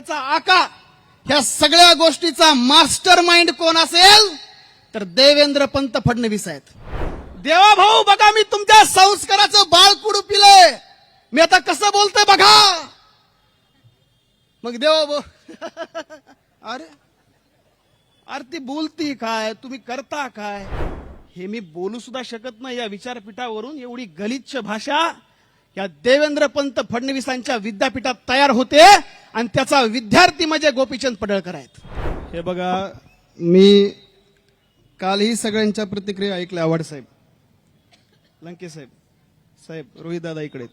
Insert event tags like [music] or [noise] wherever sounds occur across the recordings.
ह्याचा आका ह्या सगळ्या गोष्टीचा मास्टर माइंड कोण असेल? तर देवेंद्र पंत फडणवीस आहेत. देवा भाऊ बघा मी तुमच्या संस्काराचं बाळ कुडू पिलंय. मी आता कसं बोलतोय बघा. मग देवा भाऊ [laughs] अरे अरे ती बोलती काय? तुम्ही करता काय? हे मी बोलू सुद्धा शकत नाही या विचारपीठावरून. एवढी गलिच्छ भाषा. या देवेंद्र पंत फडणवीसांच्या विद्यापीठात तयार होते आणि त्याचा विद्यार्थी म्हणजे गोपीचंद पडळकर आहेत. हे बघा मी कालही सगळ्यांच्या प्रतिक्रिया ऐकल्या आव्हाड साहेब. लंके साहेब साहेब रोहित दादा इकडे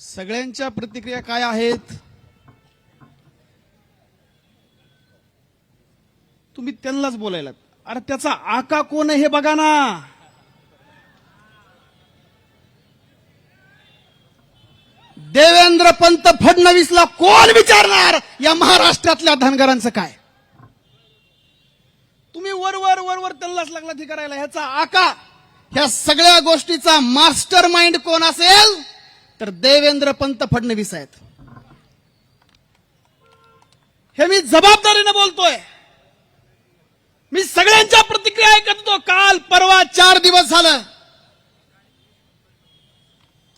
सगळ्यांच्या प्रतिक्रिया काय आहेत? तुम्ही त्यांनाच बोलायला अरे त्याचा आका कोण हे बघा ना. पंत फडणवीसला कोण विचारणार? या महाराष्ट्रातल्या धनगरांचं काय? तुम्ही वर वर तल्लास लागला ती करायला ह्याचा आका ह्या सगळ्या गोष्टीचा मास्टर माइंड कोण असेल? तर देवेंद्र पंत फडणवीस आहेत. हे मी जबाबदारीने बोलतोय. मी सगळ्यांच्या प्रतिक्रिया ऐकतो काल परवा चार दिवस झालं.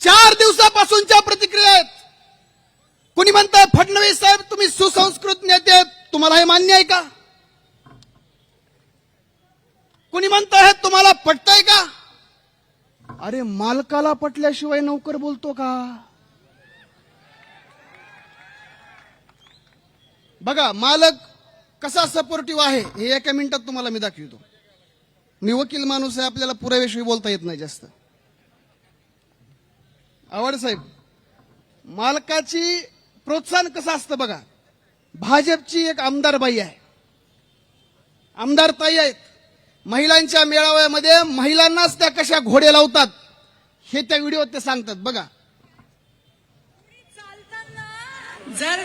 चार दिवसापासूनच्या प्रतिक्रिया आहेत. कुणी म्हणताय फडणवीस साहेब तुम्ही सुसंस्कृत नेते तुम्हाला हे मान्य आहे का? कुणी म्हणताय तुम्हाला पटतंय का? अरे मालकाला पटल्याशिवाय नोकर बोलतो का? बघा मालक कसा सपोर्टिव्ह आहे हे एका मिनिटात तुम्हाला मी दाखवतो. मी वकील माणूस आहे आपल्याला पुराव्याशिवाय बोलता येत नाही जास्त. आवड साहेब मालकाची प्रोत्साहन कसं असतं बघा? भाजपची एक आमदार बाई आहे. आमदार ताई आहेत. महिलांच्या मेळाव्यामध्ये महिलांनाच त्या कशा घोडे लावतात हे त्या व्हिडिओत ते सांगतात. बघा. जर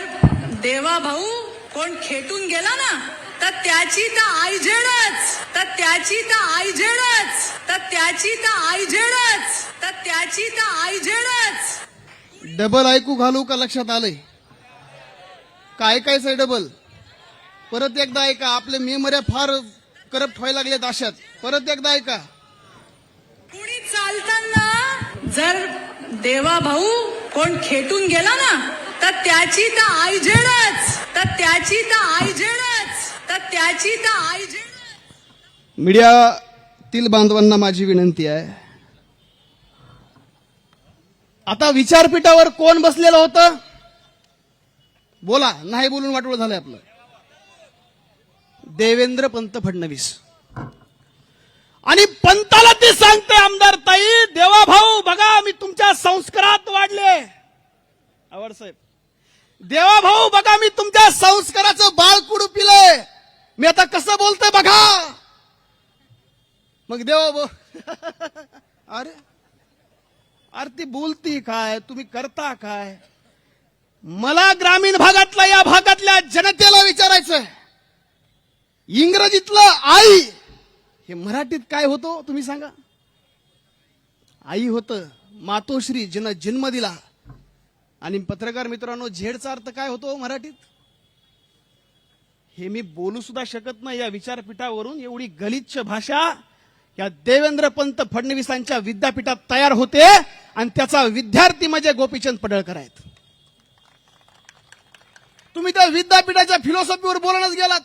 देवा भाऊ कोण खेटून गेला ना तर त्याची तर आईझेडच तर त्याची तर आईझेडच तर त्याची तर आईझेडच तर त्याची तर आईझेडच डबल ऐकू घालू का लक्षात आलंय? काय काय सर डबल परत एकदा ऐका आपले मेमऱ्या फार करप्ट व्हायला लागलेत अशात. परत एकदा ऐका. कुणी चालताना जर देवा भाऊ कोण खेटून गेला ना तर त्याची तर आईझेडच तर त्याची तर आईझेडच तर त्याची तर आईझेडच मीडियातील बांधवांना माझी विनंती आहे. आता विचारपीठावर कोण बसलेलं होतं? बोला नाही बोलून वाटोळ झालंय आपलं. देवेंद्र पंत फडणवीस. आणि पंताला ते सांगते आमदार ताई देवा भाऊ बघा मी तुमच्या संस्कारात वाढले. आवड साहेब. देवा भाऊ बघा मी तुमच्या संस्काराचं बाळकुडू पिलंय. मी आता कसं बोलतोय बघा. मग देवा भाऊ [laughs] अरे अरे ती बोलती काय? तुम्ही करता काय? मला ग्रामीण भागातल्या या भागातल्या जनतेला विचारायचं इंग्रजीतलं आई हे मराठीत काय होतो तुम्ही सांगा? आई होतं मातोश्री जिनं जन्म दिला. आणि पत्रकार मित्रांनो झेडचा अर्थ काय होतो हो मराठीत? हे मी बोलू सुद्धा शकत नाही या विचारपीठावरून. एवढी गलिच्छ भाषा या देवेंद्र पंत फडणवीसांच्या विद्यापीठात तयार होते आणि त्याचा विद्यार्थी म्हणजे गोपीचंद पडळकर आहेत. तुम्ही त्या विद्यापीठाच्या फिलॉसॉफीवर बोलणच गेलात.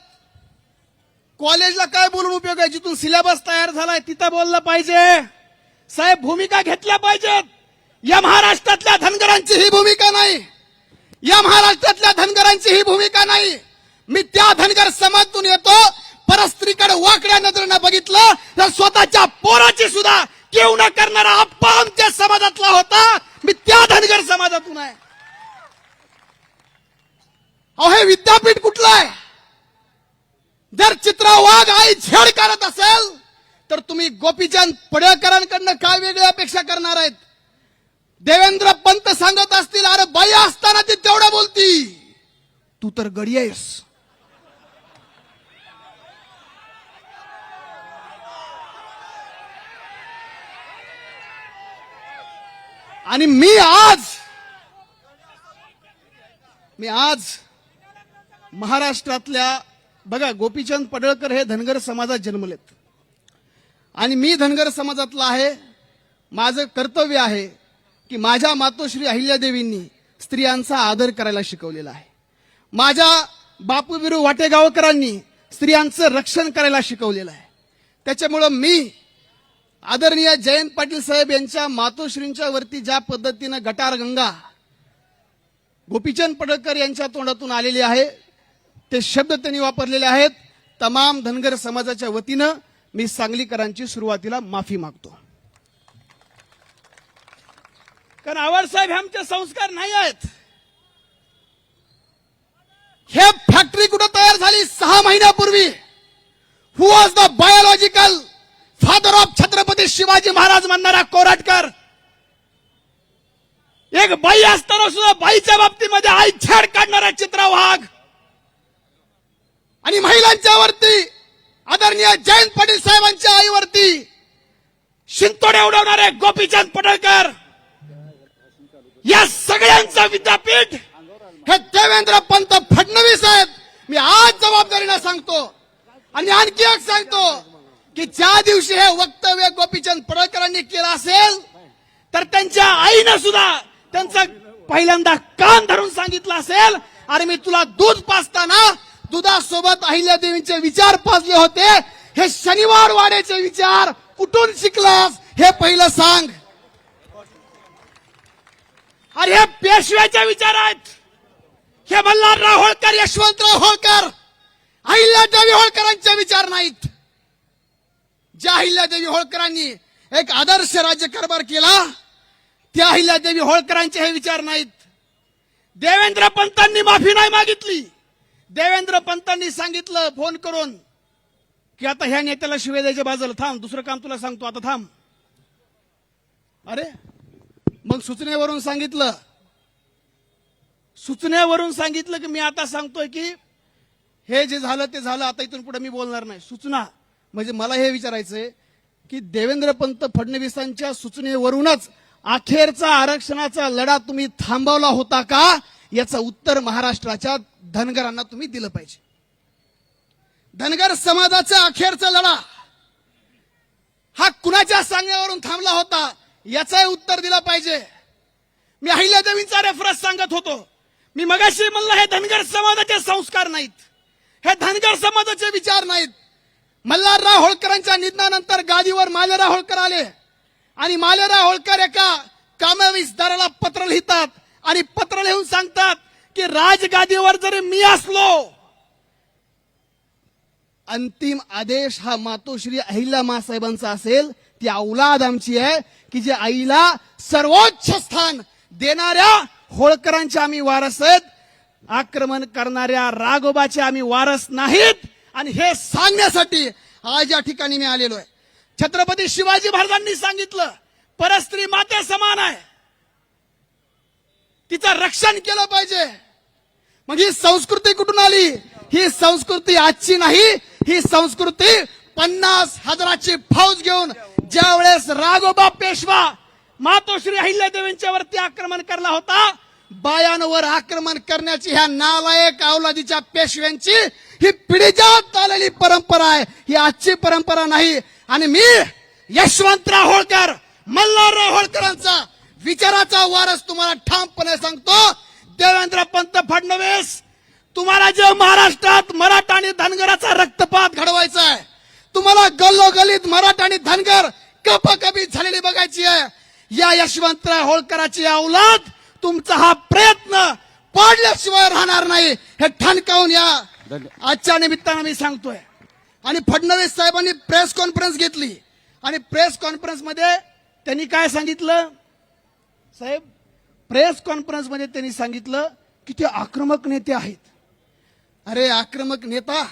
कॉलेजला काय बोलून उपयोग आहे? जिथून सिलेबस तयार झालाय तिथं बोललं पाहिजे. साहेब भूमिका घेतल्या पाहिजेत. या महाराष्ट्रातल्या धनगरांची ही भूमिका नाही. या महाराष्ट्रातल्या धनगरांची ही भूमिका नाही. मी त्या धनगर समाजातून येतो परस्त्रीकडे वाकड्या नजरेनं बघितलं तर स्वतःच्या पोराची सुद्धा केव करणारा आप्पा आमच्या समाजातला होता. मी त्या धनगर समाजातून आहे. अहो हे विद्यापीठ कुठलं आहे? जर चित्रा वाघ आई छेड करत असेल तर तुम्ही गोपीचंद पडळकरांकडनं काय वेगळी अपेक्षा करणार आहेत? देवेंद्र पंत सांगत असतील अरे बाई असताना ती तेवढं बोलती. तू तर गडी आहेस. आणि मी आज मी आज महाराष्ट्रातल्या बघा गोपीचंद पडळकर हे धनगर समाजात जन्मलेत. आणि मी धनगर समाजातला आहे माझं कर्तव्य आहे की माझ्या मातोश्री अहिल्यादेवींनी स्त्रियांचा आदर करायला शिकवलेला आहे. माझ्या बापूबिरू वाटेगावकरांनी स्त्रियांचं रक्षण करायला शिकवलेलं आहे. त्याच्यामुळं मी आदरणीय जयंत पाटील साहेब यांच्या मातोश्रींच्या वरती ज्या पद्धतीनं गटार गंगा गोपीचंद पडळकर यांच्या तोंडातून आलेली आहे ते शब्द त्यांनी वापरलेले आहेत. तमाम धनगर समाजाच्या वतीनं मी सांगलीकरांची सुरुवातीला माफी मागतो. कारण आवडसाहेब हे आमचे संस्कार नाही आहेत. हे फॅक्टरी कुठं तयार झाली? सहा महिन्यापूर्वी. Who was the biological father of Chhatrapati Shivaji Maharaj म्हणणारा कोराटकर? एक बाई असताना सुद्धा बाईच्या बाबतीमध्ये आई छेड काढणारा चित्रवाघ. आणि महिलांच्या वरती आदरणीय जयंत पाटील साहेबांच्या आईवरती शिंतोडे उडवणारे गोपीचंद पडळकर या सगळ्यांचं विद्यापीठ हे देवेंद्र पंत फडणवीस आहेत. मी आज जबाबदारीनं सांगतो आणि आणखी एक सांगतो की ज्या दिवशी हे वक्तव्य गोपीचंद पडळकरांनी केलं असेल तर त्यांच्या आईनं सुद्धा त्यांचा पहिल्यांदा कान धरून सांगितलं असेल अरे मी तुला दूध पाचताना दुधासोबत अहिल्यादेवींचे विचार पाजले होते. हे शनिवार वाड्याचे विचार. कुठून शिकलास? हे पहिलं सांग. अरे हे पेशव्याचे विचार आहेत. हे मल्हारराव होळकर यशवंतराव होळकर अहिल्यादेवी होळकरांचे विचार नाहीत. ज्या अहिल्यादेवी होळकरांनी एक आदर्श राज्यकारभार केला त्या अहिल्यादेवी होळकरांचे हे विचार नाहीत. देवेंद्र पंतांनी माफी नाही मागितली. देवेंद्र पंतांनी सांगितलं फोन करून की आता ह्या नेत्याला शिवे द्यायच्या बाजूला थांब दुसरं काम तुला सांगतो आता थांब. अरे मग सूचनेवरून सांगितलं. सूचनेवरून सांगितलं की मी आता सांगतोय की हे जे झालं ते झालं आता इथून पुढे मी बोलणार नाही. सूचना म्हणजे मला हे विचारायचंय की देवेंद्र पंत फडणवीसांच्या सूचनेवरूनच अखेरचा आरक्षणाचा लढा तुम्ही थांबवला होता का? याचं उत्तर महाराष्ट्राच्या धनगरांना तुम्ही दिलं पाहिजे. धनगर समाजाचा अखेरचा लढा हा कुणाच्या सांगण्यावरून थांबला होता याचंही उत्तर दिलं पाहिजे. मी अहिल्यादेवींचा रेफरन्स सांगत होतो. मी मगाशी म्हणलं हे धनगर समाजाचे संस्कार नाहीत. हे धनगर समाजाचे विचार नाहीत. मल्हारराव होळकरांच्या निधनानंतर गादीवर मालेराव होळकर आले. आणि मालेराव होळकर एका कामविस्ताराला पत्र लिहितात आणि पत्र लिहून सांगतात की राजगादीवर जरी मी असलो अंतिम आदेश हा मातोश्री अहिल्या मासाहेबांचा असेल ती औलाद आमची आहे की जे आईला सर्वोच्च स्थान देणाऱ्या होळकरांचे आम्ही वारस आहेत आक्रमण करणाऱ्या राघोबाचे आम्ही वारस नाहीत आणि हे सांगण्यासाठी आज या ठिकाणी मी आलेलो आहे. छत्रपती शिवाजी महाराजांनी सांगितलं परस्त्री माते समान आहे. तिचं रक्षण केलं पाहिजे. मग ही संस्कृती कुठून आली? ही संस्कृती आजची नाही ही संस्कृती पन्नास हजाराची फौज घेऊन ज्या वेळेस राघोबा पेशवा मातोश्री अहिल्यादेवींच्या वरती आक्रमण करला होता बायांवर आक्रमण करण्याची ह्या नालायक अवलादीच्या पेशव्यांची ही पिढीजात आलेली परंपरा आहे. ही आजची परंपरा नाही. आणि मी यशवंतराव होळकर मल्हारराव होळकरांचा विचाराचा वारस तुम्हाला ठामपणे सांगतो. देवेंद्र पंत फडणवीस तुम्हाला जे महाराष्ट्रात मराठा आणि धनगराचा रक्तपात घडवायचा आहे तुम्हाला गल्लोगल्लीत मराठा आणि धनगर कपाकपी झालेली बघायची आहे. या यशवंतराव होळकराची औलाद तुमचा हा प्रयत्न पाडल्याशिवाय राहणार नाही हे ठणकावून या. आजच्या निमित्तानं मी सांगतोय. आणि फडणवीस साहेबांनी प्रेस कॉन्फरन्स घेतली. आणि प्रेस कॉन्फरन्समध्ये त्यांनी काय सांगितलं? साहेब प्रेस कॉन्फरन्समध्ये त्यांनी सांगितलं की ते आक्रमक नेते आहेत. अरे आक्रमक नेता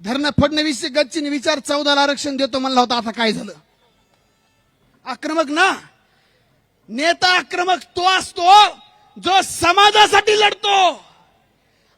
धरण फडणवीस गच्चीने विचार चौदाला आरक्षण देतो म्हणला होता आता काय झालं? आक्रमक ना? नेता आक्रमक तो असतो जो समाजासाठी लढतो.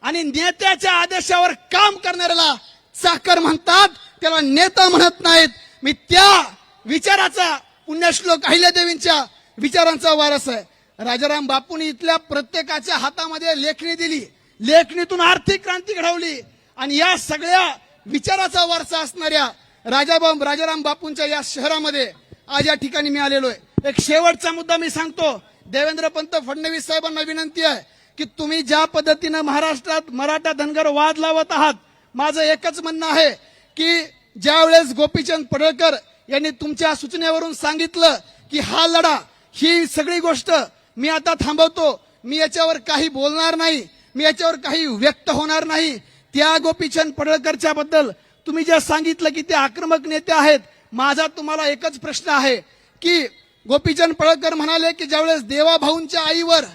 आणि नेत्याच्या आदेशावर काम करणाऱ्याला चाकर म्हणतात त्याला नेता म्हणत नाहीत. मी त्या विचाराचा पुण्यश्लोक अहिल्यादेवींच्या विचारांचा वारस आहे. राजाराम बापूंनी इथल्या प्रत्येकाच्या हातामध्ये लेखणी दिली. लेखणीतून आर्थिक क्रांती घडवली. आणि या सगळ्या विचाराचा वारसा असणाऱ्या राजाबाब राजाराम बापूंच्या या शहरामध्ये आज या ठिकाणी मी आलेलो आहे. एक शेवटचा मुद्दा मी सांगतो. देवेंद्र पंत फडणवीस साहेबांना विनंती आहे की तुम्ही ज्या पद्धतीनं महाराष्ट्रात मराठा धनगर वाद लावत आहात माझं एकच म्हणणं आहे की ज्यावेळेस गोपीचंद पडळकर यांनी तुमच्या सूचनेवरून सांगितलं की हा लढा ही सगळी गोष्ट मी आता थांबवतो. मी याच्यावर काही बोलणार नाही. मी याच्यावर काही व्यक्त होणार नाही. त्या गोपीचंद पडळकरच्या बद्दल तुम्ही जे सांगितलं की ते आक्रमक नेते आहेत माझा तुम्हाला एकच प्रश्न आहे की गोपीचंद पडळकर म्हणाले की ज्यावेळेस देवाभाऊंच्या आईवर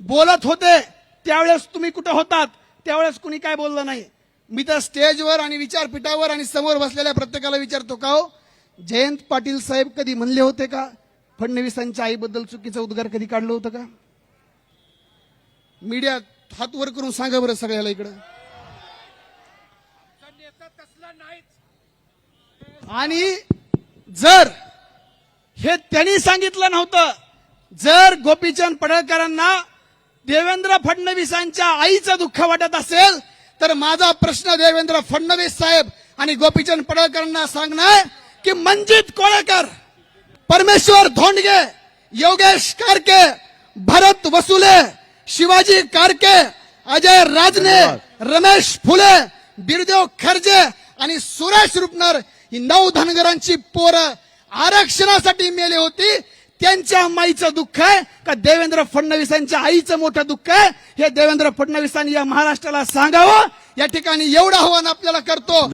बोलत होते त्यावेळेस तुम्ही कुठं होतात? त्यावेळेस कुणी काय बोललं नाही. मी तर स्टेजवर आणि विचारपीठावर आणि समोर बसलेल्या प्रत्येकाला विचारतो का हो? जयंत पाटील साहेब कधी म्हणले होते का? फडणवीसांच्या आईबद्दल चुकीचं उद्गार कधी काढलं होतं का? मीडिया हात वर करून सांगा बरं सगळ्याला इकडं. आणि जर हे त्यांनी सांगितलं नव्हतं जर गोपीचंद पडळकरांना देवेंद्र फडणवीसांच्या आईचं दुःख वाटत असेल तर माझा प्रश्न देवेंद्र फडणवीस साहेब आणि गोपीचंद पडळकरांना सांगणार की मंजित कोळेकर परमेश्वर धोंडगे योगेश कारके भरत वसुले शिवाजी कारके अजय राजने रमेश फुले बिरदेव खर्जे आणि सुरेश रुपनर ही नऊ धनगरांची पोरं आरक्षणासाठी मेली होती. त्यांच्या माईचं दुःख आहे का देवेंद्र फडणवीसांच्या आईचं मोठं दुःख आहे? हे देवेंद्र फडणवीसांनी या महाराष्ट्राला सांगावं. या ठिकाणी एवढं आव्हान आपल्याला करतो.